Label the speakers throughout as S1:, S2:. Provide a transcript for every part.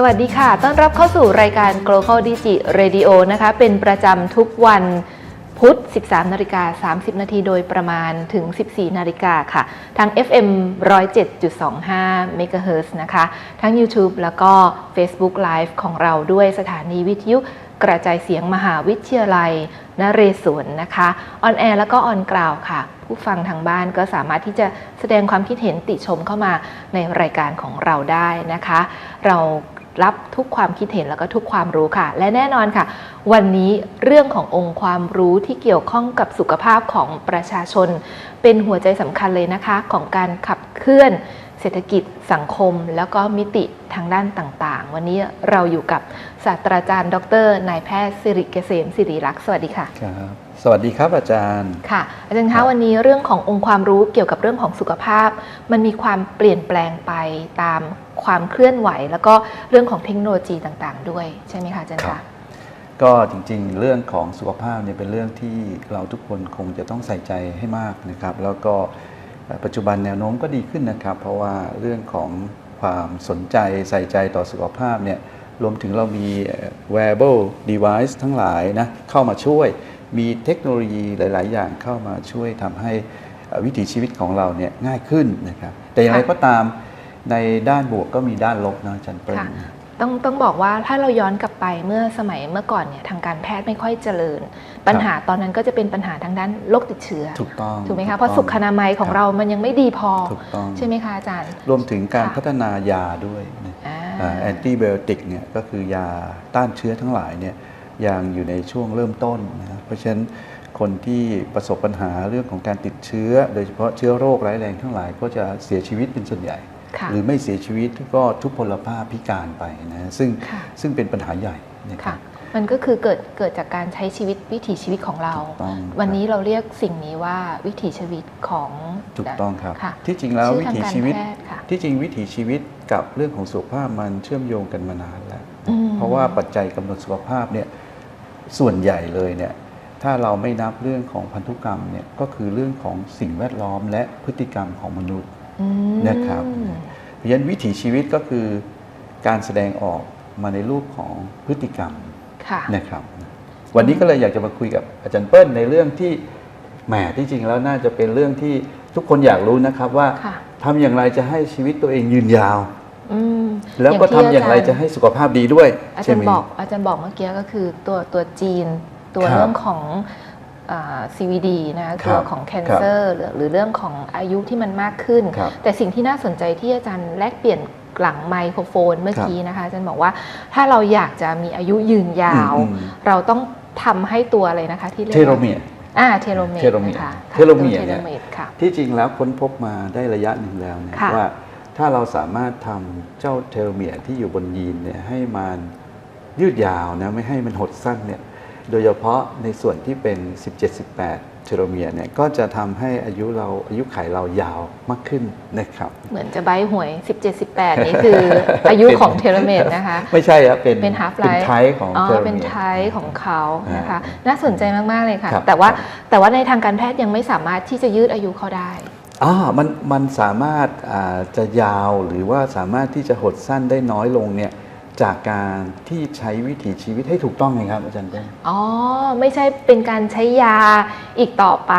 S1: สวัสดีค่ะ ต้อนรับเข้าสู่รายการ Global Digi Radio นะคะ เป็นประจำทุกวันพุธ 13 นาฬิกา 30 นาทีโดยประมาณถึง 14 นาฬิกาค่ะ ทาง FM 107.25 MHz นะคะ ทั้ง YouTube แล้วก็ Facebook Live ของเราด้วยสถานีวิทยุกระจายเสียงมหาวิทยาลัยนเรศวรนะคะ ออนแอร์แล้วก็ออนกราวค่ะ ผู้ฟังทางบ้านก็สามารถที่จะแสดงความคิดเห็นติชมเข้ามาในรายการของเราได้นะคะ เรา รับทุกความคิดเห็นแล้วก็ทุกความรู้ค่ะ และแน่นอนค่ะ วันนี้เรื่องขององค์ความรู้ที่เกี่ยวข้องกับสุขภาพของประชาชน เป็นหัวใจสำคัญเลยนะคะ ของการขับเคลื่อนเศรษฐกิจสังคมแล้วก็มิติทางด้านต่างๆ วันนี้เราอยู่กับศาสตราจารย์ ดรนายแพทย์สิริเกษมสิริรักษ์สวัสดีค่ะ
S2: ครับ สวัสดีครับอาจารย์
S1: ค่ะ อาจารย์
S2: ครั
S1: คะ
S2: บ
S1: วันนี้เรื่องขององค์ความรู้เกี่ยวกับเรื่องของสุขภาพ มันมีความเปลี่ยนแปลงไปตามความเคลื่อนไหว แล้วก็เรื่องของเทคโนโลยีต่างๆ ด้วยใช่ไหมคะอาจารย์
S2: ครั
S1: คะ
S2: บก็จริงๆ เรื่องของสุขภาพเนี่ยเป็นเรื่องที่เราทุกคนคงจะต้องใส่ใจให้มากนะครับ แล้วก็เอ่อปัจจุบันแนวโน้มก็ดีขึ้นนะครับ เพราะว่าเรื่องของความสนใจใส่ใจต่อสุขภาพเนี่ยรวมถึงเรามีเอ่อ wearable device ทั้งหลายนะเข้ามาช่วย มีเทคโนโลยีหลาย ๆ อย่างเข้ามาช่วยทำให้เอ่อวิถีชีวิตของเราเนี่ยง่ายขึ้นนะครับ แต่อย่างไร
S1: ค่ะ
S2: ก็ตามในด้านบวกก็มีด้านลบนะอาจารย์เปิ้ล
S1: ค่ะต้องต้องบอกว่าถ้าเราย้อนกลับไปเมื่อสมัยเมื่อก่อนเนี่ยทางการแพทย์ไม่ค่อยเจริญ ปัญหาตอนนั้นก็จะเป็นปัญหาทางด้านโรคติดเชื้อ
S2: ถูกต้อง
S1: ถูกไหม
S2: ถู
S1: คะ
S2: ก
S1: เพราะ
S2: ต้อง
S1: สุขอนามัยของ
S2: ครับ
S1: เรามันยังไม่ดีพอ
S2: ถูกต้อง
S1: ใช่ไหมคะอาจารย์
S2: รวมถึงการ
S1: ค่ะ
S2: พัฒนายาด้วยนะ
S1: อ่า
S2: แอนติไบโอติกเนี่ยก็คือยาต้านเชื้อทั้งหลายเนี่ย ยังอยู่ในช่วงเริ่มต้นนะเพราะฉะนั้นคนที่ประสบปัญหาเรื่องของการติดเชื้อ โดยเฉพาะเชื้อโรคร้ายแรงทั้งหลายก็จะเสียชีวิตเป็นส่วนใหญ่
S1: ค่ะ
S2: หรือไม่เสียชีวิตก็ทุพพลภาพพิการไปนะซึ่ง
S1: ค่ะ
S2: ซึ่งเป็นปัญหาใหญ่นะครั
S1: ค่ะ
S2: บ
S1: มันก็คือเกิดเกิดจากการใช้ชีวิตวิถีชีวิตของเรา
S2: ถูกต้องครับ
S1: วันนี้เราเรียกสิ่งนี้ว่าวิถีชีวิตของ
S2: ถูกต้องครับ
S1: ค่ะ
S2: ที่จริงแล้ว
S1: ชื่อ
S2: วิ
S1: ทาง
S2: ถี
S1: การ
S2: ชีวิต
S1: แพทย์ค่ะ
S2: ที่จริงวิถีชีวิตกับเรื่องของสุขภาพมันเชื่อมโยงกันมานานแล้ว
S1: อืม
S2: เพราะว่าปัจจัยกำหนดสุขภาพเนี่ย ส่วนใหญ่เลยเนี่ยถ้าเราไม่นับเรื่องของพันธุกรรมเนี่ยก็คือเรื่องของสิ่งแวดล้อมและพฤติกรรมของมนุษย์
S1: อืม
S2: นะครับเพราะฉะนั้นวิถีชีวิตก็คือการแสดงออกมาในรูปของพฤติกรรม
S1: ค่ะ
S2: นะครับ วันนี้ก็เลยอยากจะมาคุยกับอาจารย์เปิ้ลในเรื่องที่แหมที่จริงแล้วน่าจะเป็นเรื่องที่ทุกคนอยากรู้นะครับว่า
S1: ค่ะ
S2: ทำอย่างไรจะให้ชีวิตตัวเองยืนยาว
S1: อืม
S2: แล้วก็ทำอย่างไร
S1: ที่
S2: จะให้สุขภาพดีด้วย
S1: อา
S2: ใช่
S1: จาร
S2: ไหม
S1: ย์บอกอาจารย์บอกเมื่อกี้ก็คือตัวตัวจีน ตัว
S2: ครับ
S1: เรื่องของอ่า CVD นะ
S2: ครั
S1: ตัว
S2: บ
S1: ของ cancer หรือหรือเรื่องของอายุที่มันมากขึ้น
S2: ครับ
S1: แต่สิ่งที่น่าสนใจที่อาจารย์แลกเปลี่ยนหลังไมโครโฟนเมื่อ
S2: ครับ
S1: กี้นะคะอาจารย์บอกว่าถ้าเราอยากจะมีอายุยืนยาว
S2: อืมอืม
S1: เราต้องทำให้ตัวอะไรนะคะ ที่เรียก
S2: เท
S1: ว่า
S2: โลเมียร์
S1: อ่าเทโลเมต
S2: เทโลเมต
S1: นะคะ
S2: เทโลเมียร์
S1: ตัว
S2: เนี่ย
S1: เทโลเมตค่ะ
S2: ที่จริงแล้วค้นพบมาได้ระยะหนึ่งแล้วเนี่ย
S1: ค่ะ
S2: ว่า ถ้าเราสามารถทำเจ้าเทโลเมียร์ที่อยู่บนยีนเนี่ยให้มันยืดยาวนะไม่ให้มันหดสั้นเนี่ยโดยเฉพาะในส่วนที่เป็น 17-18 เทโลเมียร์เนี่ยก็จะทำให้อายุเราอายุไขเรายาวมากขึ้นนะครับ
S1: เหมือนจะใบหวย 17 18 นี่คืออายุของเทโลเมตนะคะ
S2: ไม่ใช่ครับเป็น
S1: เป็น half
S2: เป็น
S1: life
S2: ไทป์ของ
S1: อ๋อ
S2: เทโล
S1: เป็น
S2: เมีย
S1: ไท
S2: ร์
S1: ป์ของเขานะคะ
S2: อ่า
S1: น่าสนใจมาก ๆ เลยค่ะ
S2: ครับ
S1: แต่ว่า
S2: ครับ
S1: แต่ว่าในทางการแพทย์ยังไม่สามารถที่จะยืดอายุเขาได้
S2: อ่ามันมันสามารถอ่าจะยาวหรือว่าสามารถที่จะหดสั้นได้น้อยลงเนี่ยจากการที่ใช้วิถีชีวิตให้ถูกต้องไงครับอาจารย์เปิ้ล
S1: อ๋อ ไม่ใช่เป็นการใช้ยาอีกต่อไป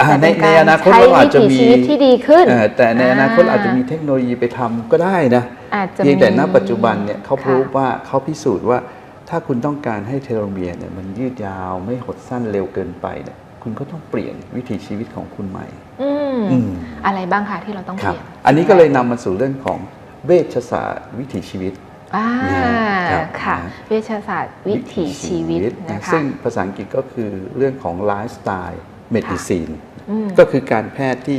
S2: อ่า
S1: แต่เป็น
S2: ใน
S1: การ
S2: ในอนาคต
S1: ใช้
S2: เราอา
S1: วิ
S2: จจะ
S1: ถี
S2: มี
S1: ชีวิตที่ดีขึ้น
S2: เอ่อแต่ในอนาคตอาจจะมีเทคโนโลยีไปทำก็ได้นะ
S1: อาจจะ
S2: เพียงแต่ณ
S1: มี
S2: ปัจจุบันเนี่ยเขาพ
S1: ค่ะ
S2: บว่าเขาพิสูจน์ว่า ถ้าคุณต้องการให้เทโลเมียร์เนี่ยมันยืดยาวไม่หดสั้นเร็วเกินไปเนี่ยคุณก็ต้องเปลี่ยนวิถีชีวิตของคุณใหม่
S1: อืม
S2: อืม
S1: อะไรบ้างคะที่เราต้อง
S2: ค
S1: เป
S2: รับ
S1: ลี่ยน
S2: อันนี้ก็เลยนำมาสู่เรื่องของเวชศาสตร์วิถีชีวิต
S1: อ่า
S2: ครับ
S1: ค่ะ
S2: นะ
S1: เวชศาสตร์วิถีชีวิตนะคะ
S2: ซึ่งภาษาอังกฤษก็คือเรื่องของไลฟ์สไตล์เมดิซีน
S1: อืม
S2: ก็คือการแพทย์ที่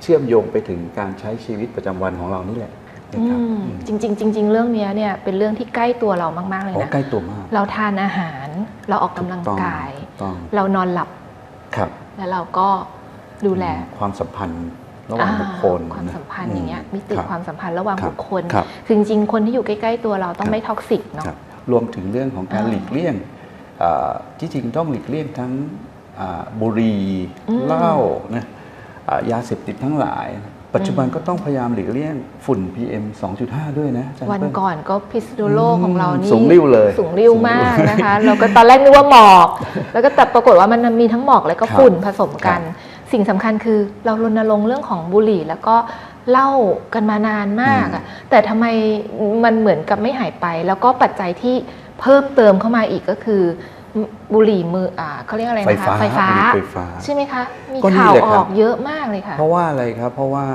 S2: เชื่อมโยงไปถึงการใช้ชีวิตประจำวันของเรานี่แหละนะครับ
S1: อืมจริงๆจริงๆเรื่องเนี้ยเนี่ยเป็นเรื่องที่ใกล้ตัวเรามาก ๆ เลย
S2: อ๋อ
S1: นะ
S2: ใกล้ตัวมาก
S1: เราทานอาหาร เราออกกำลัง
S2: ถูต้อง
S1: กาย
S2: ถูต้อง
S1: เรานอนหลับ
S2: ครับ
S1: แล้วเราก็ ดูแล
S2: ความสัมพันธ์ระหว่าง
S1: อ่า
S2: บุคคล
S1: ความสัมพันธ์ะอย่างเงี้ยมิติ
S2: รับ
S1: ความสัมพันธ์ระหว่าง
S2: ครับ
S1: บุคคล
S2: ครับ
S1: คือจริงๆคนที่อยู่ใกล้ ๆ ตัวเราต้อง
S2: ครับ
S1: ไม่ท็อกซิกเนาะ
S2: ครับรวมถึงเรื่องของการ
S1: อ่า
S2: หลีกเลี่ยงอ่าที่จริงต้องหลีกเลี่ยงทั้งอ่าบุหรี่
S1: อืม
S2: เหล้านะอ่ายาเสพติดทั้งหลายพปัจจุบันก็ต้องพยายามหลีกเลี่ยงฝุ่น PM 2.5 ด้วยนะอาจารย์
S1: วัน
S2: เปิ้ล
S1: ก่อนก็พิษณุโลกของเรานี่
S2: สูงริ้วเลย
S1: สูงริ้วมากนะคะเราก็ตอนแรกนึกว่าหมอก แล้วก็แต่ปรากฏว่ามันมีทั้งหมอกและก็
S2: ครับ
S1: ฝุ่นผสมกัน
S2: ครั
S1: สิ่งสำคัญคือเรารณรงค์เรื่องของบุหรี่ แล้วก็เล่ากันมานานมากอะแต่ทำไมมันเหมือนกับไม่หายไป แล้วก็ปัจจัยที่เพิ่มเติมเข้ามาอีกก็คือ บุหรี่มืออ่าเขาเรียกอะไร
S2: ไฟ
S1: นะคะ
S2: ฟ้า
S1: ไฟฟ้า
S2: บุหรี่ไฟฟ้า
S1: ใช่ไหมคะ มี
S2: ก็นี่
S1: ข่าว
S2: แหละ
S1: อ
S2: ครับ
S1: อกเยอะมากเลยค่ะ
S2: เพราะว่าอะไรครับ เพราะว่า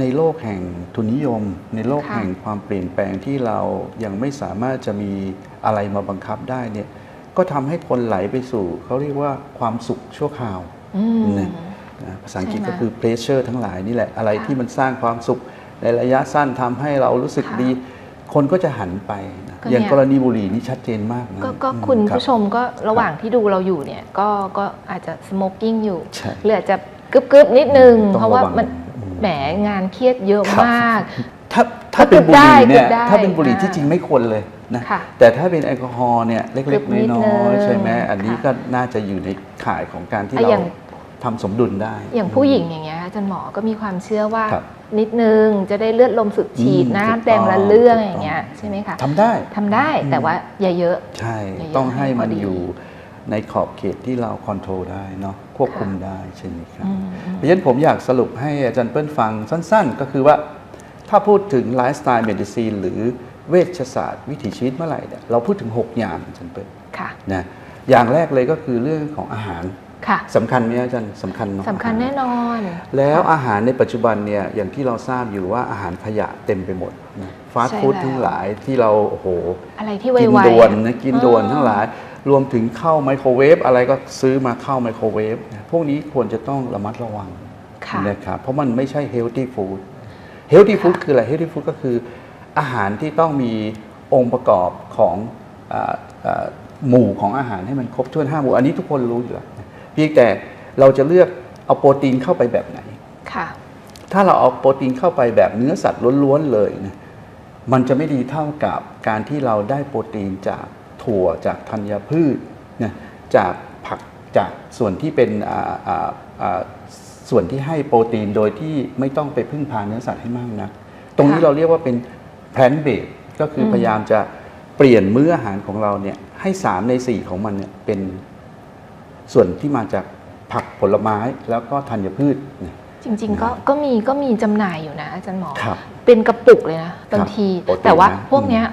S2: ในโลกแห่งทุนนิยม ในโลก
S1: ค่ะ
S2: แห่งความเปลี่ยนแปลงที่เรายังไม่สามารถจะมีอะไรมาบังคับได้เนี่ยก็ทำให้คนไหลไปสู่เขาเรียกว่าความสุขชั่วคราว
S1: อืม
S2: นะนะ ภาษาอังกฤษ
S1: ใช่ไหม
S2: ก็คือ pressure ทั้งหลายนี่แหละอะไร
S1: ค่ะ
S2: ที่มันสร้างความสุขในระยะสั้นทำให้เรารู้สึก
S1: ค่ะ
S2: ดี คนก็จะหันไปนะ
S1: ก็เนี่ย
S2: อย่างกรณีบุหรี่นี่ชัดเจนมากนะ
S1: ก็ก็
S2: อืม
S1: คุณ
S2: รับ
S1: ผู้ชมก็ระหว่างที่ดูเราอยู่เนี่ยก็ก็อาจจะสโมกกิ้งอยู่
S2: ใช่
S1: หรืออาจจะกึบกึบๆนิดนึง
S2: ต้อง
S1: เพราะว่า
S2: ระวัง
S1: มัน
S2: อืม
S1: แหมงานเครียดเยอะ
S2: ครับ
S1: มาก
S2: ถ้าถ้าเป็นบุหรี่เนี่ย
S1: เก็บได้
S2: ถ้าเป็นบุหรี่
S1: อ่า
S2: ที่จริงไม่ควรเลยนะ
S1: ค่ะ
S2: แต่ถ้าเป็นแอลกอฮอล์เนี่ยเกึล็ก
S1: บนิด
S2: ๆน้
S1: นึ
S2: อย
S1: ง
S2: ๆใช่ไหมอันนี้
S1: ค่ะ
S2: ก็น่าจะอยู่ในข่ายของการที่
S1: อะ
S2: เรา
S1: อย่าง
S2: ทำสมดุลได้
S1: อย่างผู้หญิงอย่างเงี้ยอาจารย์หมอก็มีความเชื่อว่า
S2: ครับ
S1: นิดนึงจะได้เลือดลมสุดฉีด
S2: อืม
S1: น้ำ
S2: ถูก
S1: แดง
S2: ต้อง
S1: ละเรื่อง
S2: ถูกต้อง
S1: อย่างเงี้ยใช่ไหมคะ
S2: ทำได้
S1: ทำได้แต่ว่าอย่าเยอะ
S2: ใช่
S1: อย่าเยอะ
S2: ต้องให้มัน
S1: ให้พอดี
S2: อยู่ในขอบเขตที่เราคอนโทรลได้เนาะควบคุมได้ใช่ไหมครับ
S1: อืมอืม
S2: เพราะฉะนั้นผมอยากสรุปให้อาจารย์เปิ้ลฟังสั้นๆ ก็คือว่าถ้าพูดถึงไลฟ์สไตล์เมดิซีนหรือเวชศาสตร์วิถีชีวิตเมื่อไหร่เนี่ยเราพูดถึง 6 อย่างอาจารย์เปิ้ล
S1: ค่ะ
S2: นะอย่างแรกเลยก็คือเรื่องของอาหาร
S1: ค่ะ
S2: สำคัญไหมอาจารย์สำคัญเนาะ
S1: สำคัญแน่นอน
S2: แล้วอาหารในปัจจุบันเนี่ยอย่างที่เราทราบอยู่ว่าอาหารขยะเต็มไปหมดฟาสต์
S1: ใช่
S2: ฟู้ด
S1: แล้ว
S2: ทั้งหลายที่เราโอ้โห
S1: อะไรที่
S2: กิน
S1: ไวๆ
S2: ด่วน
S1: อะ
S2: นะกินด่วน
S1: อ่า
S2: ทั้งหลาย รวมถึงเข้าไมโครเวฟอะไรก็ซื้อมาเข้าไมโครเวฟนะพวกนี้ควรจะต้องระมัดระวัง
S1: ค่ะ
S2: นะครับเพราะมันไม่ใช่เฮลตี้ฟู้ดเฮลตี้ฟู้ดคืออะไรเฮลตี้ฟู้ดก็คือ อาหารที่ต้องมีองค์ประกอบของอ่าอ่าหมู่ของอาหารให้มันครบถ้วนห้าหมู่อันนี้ทุกคนรู้อยู่แล้ว เพียงแต่เราจะเลือกเอาโปรตีนเข้าไปแบบไหน
S1: ค่ะ
S2: ถ้าเราเอาโปรตีนเข้าไปแบบเนื้อสัตว์ล้วนๆเลยนะมันจะไม่ดีเท่ากับการที่เราได้โปรตีนจากถั่วจากธัญพืชนะจากผักจากส่วนที่เป็นอ่าอ่าอ่าส่วนที่ให้โปรตีนโดยที่ไม่ต้องไปพึ่งพาเนื้อสัตว์ให้มากนะตรงนี้
S1: ค่ะ
S2: เราเรียกว่าเป็นแพลนเบสก็คืออ
S1: ม
S2: พยายามจะเปลี่ยนมื้ออาหารของเราเนี่ยให้สามในสี่ของมันเนี่ยเป็น ส่วนที่มาจากผักผลไม้แล้วก็ธัญพืชนะ
S1: จริง ๆ ก็ก็มีก็มีจำหน่ายอยู่นะอาจารย์หมอ
S2: ครับ
S1: เป็นกระปุกเลยนะบางที
S2: โปรตีน
S1: แต่ว่า
S2: นะ
S1: พวกเนี้ย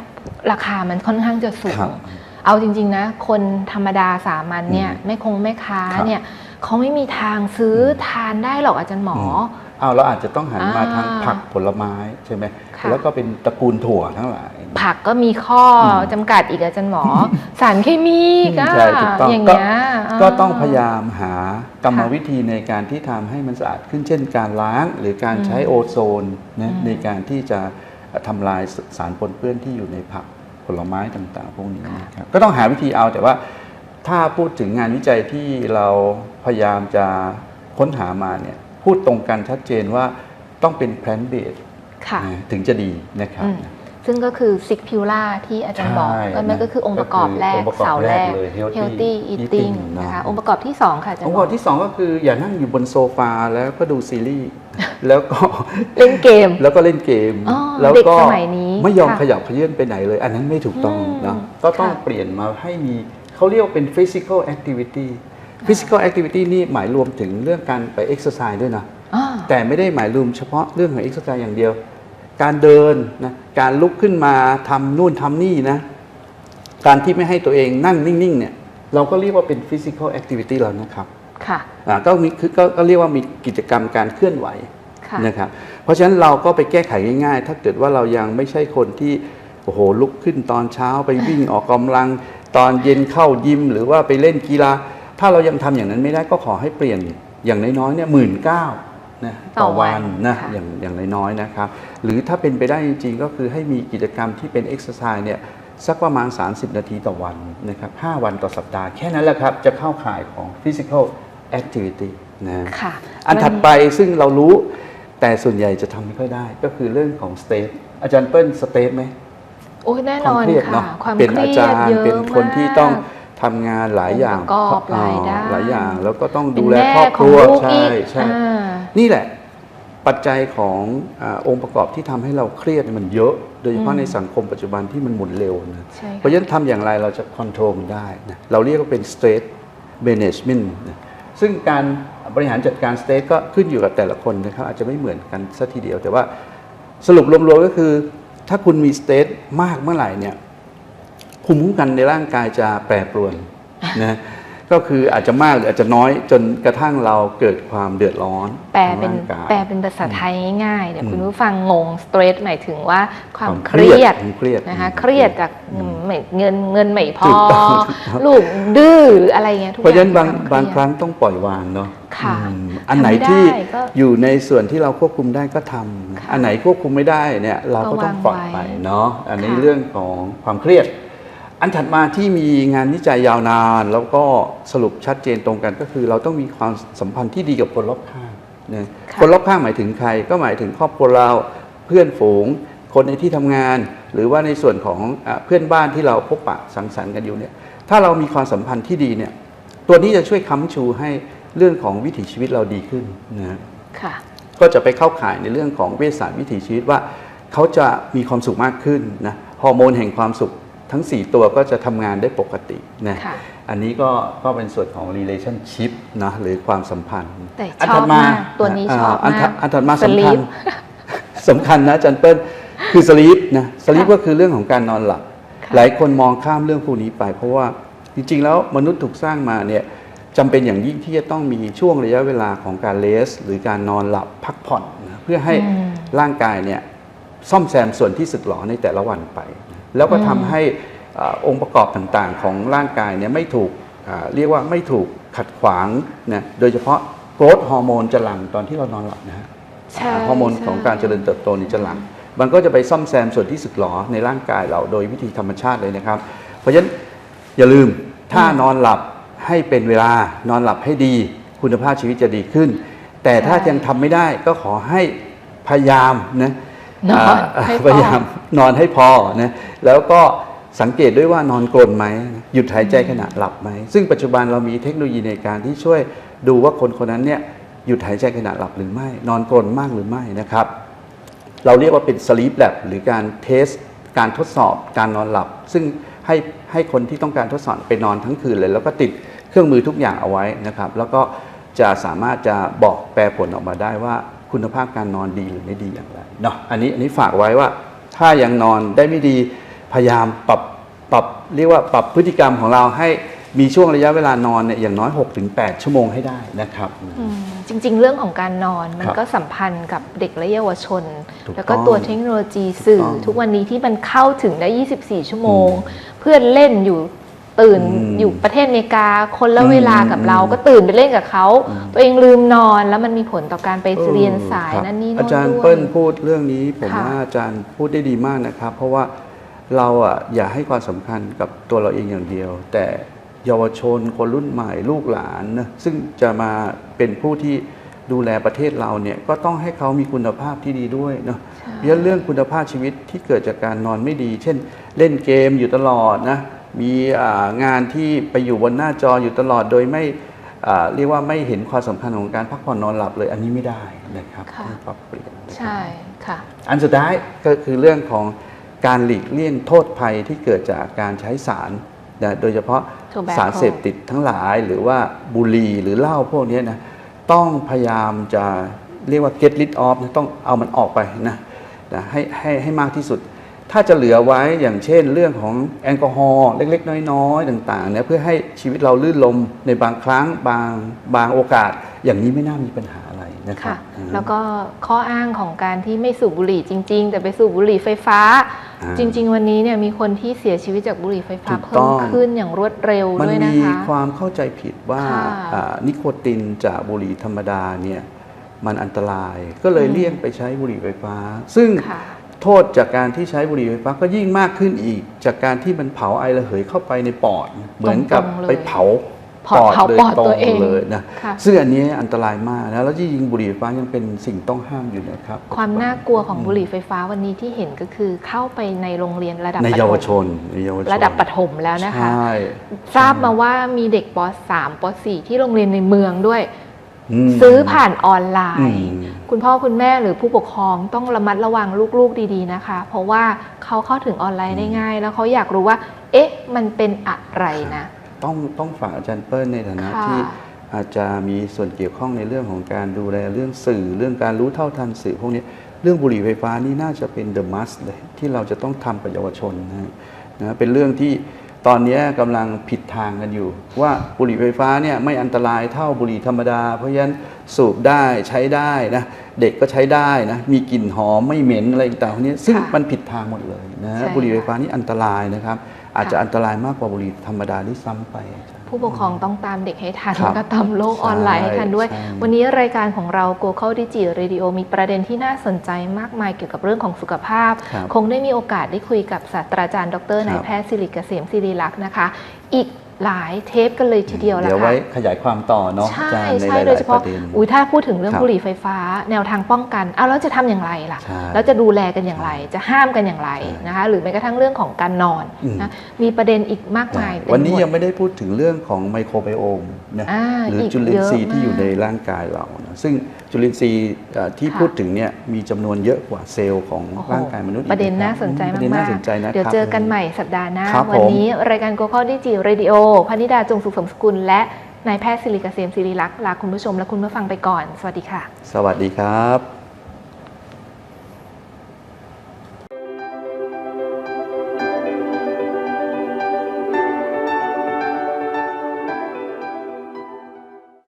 S1: ราคามันค่อนข้างจะสู
S2: ครั
S1: ง
S2: บ
S1: เอาจริง ๆ นะ คนธรรมดาสามัญเนี่ย
S2: อืม
S1: ไม่คงแม่ค้า
S2: ครับ
S1: เนี่ยเขาไม่มีทางซื้ออทานได้หรอกอาจารย์หมออ
S2: อ้าวเราอาจจะต้องหันมา
S1: อ่า
S2: ทางผักผลไม้ใช่ไหม
S1: ค่ะ
S2: แล้วก็เป็นตระกูลถั่วทั้งหลาย
S1: ผักก็มีข้ออ
S2: ม
S1: จำกัดอีกอาจารย์หมอ สารเคมีอีก็
S2: ใช่ถูกต้อง
S1: อย่าง
S2: ก็
S1: เงี้ย
S2: ก็ต้องพยายามหากรรม
S1: ค่ะ
S2: วิธีในการที่ทำให้มันสะอาดขึ้นเช่น การล้างหรือการใช้
S1: อืม
S2: โอโซนนะ
S1: อืม
S2: ในการที่จะทำลายสารปนเปื้อนที่อยู่ในผักผลไม้ต่างๆ พวกนี้นะครับก็ต้องหาวิธีเอาแต่ว่าถ้าพูดถึงงานวิจัยที่เราพยายามจะค้นหามาเนี่ยพูดตรงกันชัดเจนว่าต้องเป็นแพลนเบส
S1: ค่ะ
S2: ถึงจะดีนะครับ
S1: อืม ซึ่งก็คือซิกพิวล่าที่อาจารย์บอก
S2: ใช่
S1: ก็มันก็คือองค์ประกอบแร
S2: ก็คือองค์ประกอบ
S1: เสาแรก
S2: แรกเลย healthy
S1: healthy
S2: eating
S1: eating
S2: เนอะ
S1: นะคะองค์ประกอบที่ 2 ค่ะอาจาร
S2: อง
S1: ย์
S2: ค์
S1: บ
S2: ป
S1: อ
S2: ระกอบที่ 2 ก็คืออย่านั่งอยู่บนโซฟาแล้วก็ดูซีรีส์แล้วก็
S1: เล่นเกม
S2: แล้วก็เล่นเกม
S1: อ๋อ
S2: แล้ว
S1: เด็ก
S2: ก็
S1: สมัยนี้
S2: ไม่ยอม
S1: ค่ะ
S2: ขยับเขยื่อนไปไหนเลย อันนั้นไม่ถูกต้อง
S1: อืม
S2: นะก็ต้อง
S1: ค่ะ
S2: เปลี่ยนมาให้มีเขาเรียกว่าเป็น physical activity physical activity นี่หมายรวมถึงเรื่องการไป exercise ด้วยนะ
S1: อ่า
S2: แต่ไม่ได้หมายรวมเฉพาะเรื่องของ exercise อย่างเดียว การเดินนะการลุกขึ้นมาทำนู่นทำนี่นะ การที่ไม่ให้ตัวเองนั่งนิ่งๆเนี่ยเราก็เรียกว่าเป็น physical activity แล้วนะครับ
S1: ค่ะ
S2: อ่าก็มีคือก็ก็เรียกว่ามีกิจกรรมการเคลื่อนไหว
S1: ค่ะ
S2: นะครับ เพราะฉะนั้นเราก็ไปแก้ไขง่ายๆ ถ้าเกิดว่าเรายังไม่ใช่คนที่โอ้โหลุกขึ้นตอนเช้าไปวิ่งออกกำลัง ตอนเย็นเข้ายิมหรือว่าไปเล่นกีฬา ถ้าเรายังทำอย่างนั้นไม่ได้ก็ขอให้เปลี่ยนอย่างน้อยๆเนี่ยหมื่นเก้า นะ
S1: ต่
S2: ต่
S1: อ
S2: อ
S1: วั
S2: วันนนะ
S1: ค่ะ
S2: อย่างอย่างน้อยๆนะครับ หรือถ้าเป็นไปได้จริงๆ ก็คือให้มีกิจกรรมที่เป็นเอ็กซ์ไซส์เนี่ยสักประมาณ 30 นาทีต่อวันนะครับ5วันต่อสัปดาห์ แค่นั้นแหละครับ จะเข้าข่ายของ physical activity นะ
S1: ค่ะ
S2: อันถัด
S1: มัน
S2: ไปซึ่งเรารู้แต่ส่วนใหญ่จะทำไม่ค่อยได้ ก็คือเรื่องของสเตทอาจารย์เปิ้ลสเตทไหม
S1: โอ้ยแน่
S2: คนวาม
S1: อน
S2: เครียด
S1: ค่ะ
S2: เนาะ
S1: ความ
S2: เป็น
S1: เค
S2: อา
S1: รี
S2: จาย
S1: ด
S2: ร
S1: เย
S2: ย์
S1: อะ
S2: เป็นคนที่ต้อง
S1: มาก
S2: ทำงานหลายอย่าง
S1: องค์ประกอบหลายด้าน
S2: หลายอย่างแล้วก็ต้อง
S1: เป็น
S2: ดูแล
S1: ม่
S2: ครอบครัว
S1: ของลูก
S2: ใช่
S1: อีก
S2: ใช่
S1: อ่า
S2: นี่แหละปปัจจัยของอาองค์ประกอบที่ทำให้เราเครียดเนี่ยมันเยอะ โดยเฉพาะ
S1: อืม
S2: ในสังคมปัจจุบันที่มันหมุนเร็วนะ
S1: ใช่
S2: เพราะ
S1: ค่ะ
S2: ฉะนั้นทำอย่างไรเราจะค o n t r o l มันได้นะเราเรียกว่าเป็น stress management นะซึ่งการบริหารจัดการ stress ก็ขึ้นอยู่กับแต่ละคนนะครับ อาจจะไม่เหมือนกันสัทีเดียว แต่ว่าสรุปรวมๆก็คือ ถ้าคุณมี stress มากเมื่อไหร่เนี่ย ภูมิคุ้มกันในร่างกายจะแปรปรวนนะก็คืออาจจะมากหรืออาจจะน้อยจนกระทั่งเราเกิดความเดือดร้อน
S1: แปลเป็น
S2: ทางร่างกาย
S1: แปลเป็นภาษาไทยง่ายๆเดี๋ยว
S2: อืม
S1: คุณผู้ฟังงงสเตรสหมายถึงว่าความ
S2: ความ
S1: เครียด
S2: ความเครียด
S1: นะคะ
S2: อืม
S1: เครียดจากไม่เงินเงินไม่พ
S2: ถู
S1: อก
S2: ต้องถูกต้อง
S1: ลูกดื้อหรืออะไรเงี้ยทุก
S2: เพราะฉะนั้น
S1: อย่
S2: บาง
S1: คือ
S2: บาง
S1: วม
S2: ครั้งต้องปล่อยวางเนาะ
S1: ค่ะ
S2: อืมอันไหน
S1: ทำไม่ได้
S2: ที่
S1: ก็
S2: อยู่ในส่วนที่เราควบคุมได้ก็ทำ
S1: ค่ะ
S2: อันไหนควบคุมไม่ได้เนี่ยเราก็ต้องปล่อย
S1: ก็วาง
S2: ไป
S1: ไว้
S2: เนาะอันนี้
S1: ค่ะ
S2: เรื่องของความเครียด อันถัดมาที่มีงานวิจัยยาวนาน แล้วก็สรุปชัดเจนตรงกันก็คือ เราต้องมีความสัมพันธ์ที่ดีกับคนรอบข้างนะ
S1: ค่ะ
S2: คนรอบข้างหมายถึงใคร ก็หมายถึงครอบครัวเราเพื่อนฝูง คนในที่ทำงาน หรือว่าในส่วนของอาเพื่อนบ้านที่เราพบปะสังสรรค์กันอยู่เนี่ยถ้าเรามีความสัมพันธ์ที่ดีเนี่ยตัวนี้จะช่วยค้ำชูให้เรื่องของวิถีชีวิตเราดีขึ้นนะ
S1: ค่ะ
S2: ก็จะไปเข้าข่ายในเรื่องของเวชศาสตร์วิถีชีวิตว่า เขาจะมีความสุขมากขึ้นนะฮอร์โมนแห่งความสุข ทั้ง 4 ตัวก็จะทำงานได้ปกตินะ
S1: ค่ะ
S2: อันนี้ก็ก็เป็นส่วนของ relationship นะหรือความสัมพันธ์
S1: แต่
S2: น
S1: ชอบ
S2: ถัด
S1: มากตัวนี้ชอบ
S2: อันถัด
S1: มาก
S2: อันถัดมา
S1: ส
S2: สำ
S1: ลี
S2: คัญ
S1: ป
S2: สำคัญนะอาจันเปิ้ลคือสลีปนะสลีป
S1: ค่ะ
S2: ก็คือเรื่องของการนอนหลับ
S1: ค่ะ
S2: หลายคนมองข้ามเรื่องพวกนี้ไป เพราะว่าจริง ๆ แล้วมนุษย์ถูกสร้างมาเนี่ยจำเป็นอย่างยิ่งที่จะต้องมีช่วงระยะเวลาของการเลส หรือการนอนหลับพักผ่อนนะเพื่อให้
S1: อืม
S2: ร่างกายเนี่ยซ่อมแซมส่วนที่สึกหรอในแต่ละวันไปนะ แล้วก็ทำให้อ่าองค์ประกอบต่างๆ ของร่างกายเนี่ยไม่ถูกอ่าเรียกว่าไม่ถูกขัดขวางนะโดยเฉพาะโกรทฮอร์โมนจะหลั่งตอนที่เรานอนหลับนะฮะ
S1: ใช่
S2: ฮอร์โมนของการเจริญเติบโตนี่จะหลังมันก็จะไปซ่อมแซมส่วนที่สึกหรอในร่างกายเราโดยวิธีธรรมชาติเลยนะครับ เพราะฉะนั้นอย่าลืมถ้านอนหลับให้เป็นเวลานอนหลับให้ดี คุณภาพชีวิตจะดีขึ้น แต่ถ้า
S1: ใช่
S2: ยังทำไม่ได้ก็ขอให้พยายามนะ
S1: นอน
S2: อ่า
S1: ให้พอ
S2: พยายามนอนให้พอนะแล้วก็สังเกตด้วยว่านอนกลนไหมหยุดหายใจขณะหลับไหม ซึ่งปัจจุบันเรามีเทคโนโลยีในการที่ช่วยดูว่าคนคนนั้นเนี่ยหยุดหายใจขณะหลับหรือไม่ นอนกลนมากหรือไม่นะครับ เราเรียกว่าเป็น sleep lab หรือการเทส การทดสอบการนอนหลับ ซึ่งให้ให้คนที่ต้องการทดสอบไปนอนทั้งคืนเลย แล้วก็ติดเครื่องมือทุกอย่างเอาไว้นะครับ แล้วก็จะสามารถจะบอกแปลผลออกมาได้ว่า คุณภาพการนอนดีหรือไม่ดีอย่างไรเนาะอันนี้อันนี้ฝากไว้ว่า ถ้ายังนอนได้ไม่ดีพยายามปรับปรับเรียกว่าปรับพฤติกรรมของเราให้มีช่วงระยะเวลานอนเนี่ยอย่างน้อย 6-8 ชั่วโมงให้ได้นะครับ
S1: อืมจริง ๆ เรื่องของการนอนมัน
S2: ครับ
S1: ก็สัมพันธ์กับเด็กและเยาวชน
S2: ถูก
S1: แล้วก็
S2: ต้อง
S1: ตัวเทคโนโลยีสื่อ
S2: ถูกต้อง
S1: ทุกวันนี้ที่มันเข้าถึงได้ 24 ชั่วโมง เพื่อนเล่นอยู่ ตื่น
S2: อืม
S1: อยู่ประเทศอเมริกาคนละ
S2: อืม
S1: เวลากับ
S2: อืม
S1: เราก็ตื่นไปเล่นกับเขา
S2: อืม
S1: ตัวเองลืมนอนแล้วมันมีผลต่อการไปเรียนสาย
S2: เออครับ
S1: นั่นนี่
S2: อา
S1: โน่น
S2: จารย์
S1: ด้ว
S2: เปิ้
S1: ย
S2: ลพูดเรื่องนี้ผม
S1: ค่ะ
S2: ว่าอาจารย์พูดได้ดีมากนะครับ เพราะว่าเราอะอย่าให้ความสำคัญกับตัวเราเองอย่างเดียว แต่เยาวชนคนรุ่นใหม่ลูกหลานนะซึ่งจะมาเป็นผู้ที่ดูแลประเทศเราเนี่ยก็ต้องให้เขามีคุณภาพที่ดีด้วยเนาะ
S1: ใช่
S2: เพราะฉะนั้นเรื่องคุณภาพชีวิตที่เกิดจากการนอนไม่ดี เช่น เล่นเกมอยู่ตลอดนะ มีอ่างานที่ไปอยู่บนหน้าจออยู่ตลอดโดยไม่อ่าเรียกว่าไม่เห็นความสำคัญของการพักผ่อนนอนหลับเลยอันนี้ไม่ได้นะครับ
S1: ค่ะ
S2: ต้องปรับเปลี่ยนนะครับ
S1: ใช่ค่ะ
S2: อันสุดท้ายก็คือเรื่องของการหลีกเลี่ยงโทษภัยที่เกิดจากการใช้สารนะโดยเฉพาะ
S1: Tobacco
S2: สารเสพติดทั้งหลายหรือว่าบุหรี่หรือเหล้าพวกนี้นะต้องพยายามจะเรียกว่า get rid of นะต้องเอามันออกไปนะนะให้ให้ให้มากที่สุด ถ้าจะเหลือไว้อย่างเช่น เรื่องของแอลกอฮอล์เล็ก ๆ น้อยๆต่างๆเนี่ยเพื่อให้ชีวิตเราลื่นลมในบางครั้งบางบางโอกาส อย่างนี้ไม่น่ามีปัญหาอะไรนะครั
S1: ค่ะ
S2: บอืม
S1: แล้วก็ข้ออ้างของการที่ไม่สูบบุหรี่จริง ๆ แต่ไปสูบบุหรี่ไฟฟ้า
S2: อ่า
S1: จริง ๆ วันนี้เนี่ยมีคนที่เสียชีวิตจากบุหรี่ไฟฟ้า
S2: ถูก
S1: เพิ่
S2: ต้
S1: ม
S2: อง
S1: ขึ้นอย่างรวดเร็ว
S2: มัน
S1: ด้วยนะ
S2: มี
S1: คะ
S2: ความเข้าใจผิดว่า
S1: ค่ะ
S2: อ่านิโคตินจากบุหรี่ธรรมดาเนี่ยมันอันตรายก็เลย
S1: อืม
S2: เลี่ยงไปใช้บุหรี่ไฟฟ้า ซึ่ง
S1: ค่ะ
S2: โทษจากการที่ใช้บุหรี่ไฟฟ้าก็ยิ่งมากขึ้นอีก จากการที่มันเผาไอระเหยเข้าไปในปอด เหมือนกับ
S1: ตรงๆเลย
S2: ไปเผา
S1: เผาเผา
S2: โดย
S1: ปอด
S2: ตร
S1: ตัว
S2: ง
S1: เอง
S2: เลยนะ
S1: ค่ะ
S2: ซึ่งอันนี้อันตรายมากนะแล้วที่ยิงบุหรี่ไฟฟ้ายังเป็นสิ่งต้องห้ามอยู่นะครับ
S1: ความน่ากลัวของบุหรี่ไฟฟ้าวันนี้ที่เห็นก็คือเข้าไปในโรงเรียนระดับ
S2: ใน
S1: ประถม
S2: เยาวชนในเยาวชน
S1: ระดับประถมแล้วนะคะ
S2: ใช่
S1: ทราบมาว่ามีเด็กป .3 ป .4 ที่โรงเรียนในเมืองด้วย
S2: ม
S1: ซื้อผ่านออนไล
S2: อื
S1: น์
S2: ม
S1: คุณพ่อคุณแม่หรือผู้ปกครองต้องระมัดระวังลูกๆดีๆนะคะ เพราะว่าเขาเข้าถึงออนไลน์ได้ง่าย แล้วเขาอยากรู้ว่า เอ๊ะ มันเป็นอะไรนะ
S2: ต้องต้องฝากอาจารย์เปิ้ลในฐานะ
S1: ค่ะ
S2: ที่อาจจะมีส่วนเกี่ยวข้องในเรื่องของการดูแลเรื่องสื่อเรื่องการรู้เท่าทันสื่อพวกนี้เรื่องบุหรี่ไฟฟ้านี่น่าจะเป็น the must เลยที่เราจะต้องทำกับเยาวชนนะฮะนะเป็นเรื่องที่ ตอนนี้กำลังผิดทางกันอยู่ ว่าบุหรี่ไฟฟ้าเนี่ยไม่อันตรายเท่าบุหรี่ธรรมดา เพราะฉะนั้นสูบได้ใช้ได้นะเด็กก็ใช้ได้นะมีกลิ่นหอมไม่เหม็นอะไรต่างๆพวกนี้ซึ่ง
S1: ค่ะ
S2: มันผิดทางหมดเลยนะ
S1: ใช่
S2: บุหรี่ไฟฟ้านี่อันตรายนะครับ อาจจะ
S1: ค่ะ
S2: อันตรายมากกว่าบุหรี่ธรรมดาที่ซ้ำไปอาจารย์
S1: ผู้ปกครองต้องตามเด็กให้ทัน
S2: ครับ
S1: แล้วก็ตามโลกออนไลน์ให้ทันด้วย
S2: ใช่
S1: วันนี้รายการของเรา g o c a l Digi Radio มีประเด็นที่น่าสนใจมากมายเกี่ยวกับเรื่องของสุขภาพ
S2: ครับ
S1: คงได้มีโอกาสได้คุยกับศาสตราจารย์ ดรนายแพทย์สิริเกษมศิริลักษณ์นะคะ อีก หลายเทปกันเลยทีเดียวละ
S2: เดี๋ยว
S1: ค่ะ
S2: ไว้ขยายความต่อเนาะ
S1: ใช่
S2: อาจารย์ใน
S1: ใช่
S2: หลาย
S1: โดยเฉ
S2: ๆป
S1: พาะ
S2: ระเด็น
S1: อุ้ยถ้าพูดถึงเรื่อง
S2: ครับ
S1: บุหรี่ไฟฟ้า แนวทางป้องกันเอาแล้วจะทำอย่างไรล่ะ
S2: ใช่
S1: แล้วจะดูแลกันอย่างไร จะห้ามกันอย่างไร
S2: ใช่
S1: นะคะหรือแม้กระทั่งเรื่องของการนอน
S2: อืม
S1: นะมีประเด็นอีกมากมายเต็ม
S2: วันนี้
S1: หมด
S2: ยังไม่ได้พูดถึงเรื่องของไมโครไบโอม นะ
S1: อ่า
S2: หรือ
S1: อีก
S2: จุลินทรีย์
S1: เยอะ
S2: ที่อยู่
S1: มาก
S2: ในร่างกายเรานะซึ่งจุลินทรีย์เอ่อที่
S1: ค่ะ
S2: พูดถึงเนี่ยมีจำนวนเยอะกว่าเซลล์ของ
S1: โอ้โห
S2: ร่างกายมนุษย์อีก
S1: ประเด็น
S2: คบ
S1: น่าสนใจ
S2: ประเด็น
S1: มา
S2: น่ากสนใจนะ
S1: ๆเดี๋ยว
S2: ครับ
S1: เจอกันใหม่สัปดาห์หน้า
S2: ครับ
S1: วัน
S2: ผม
S1: นี้รายการ g o c a l Digi Radio พนิดาจงสุขสมสกุล และนายแพทย์สิริเกษมศิริลักษณ์ลาคุณผู้ชมและคุณผู้ฟังไปก่อน สวัสดีค่ะ
S2: สวัสดีครับ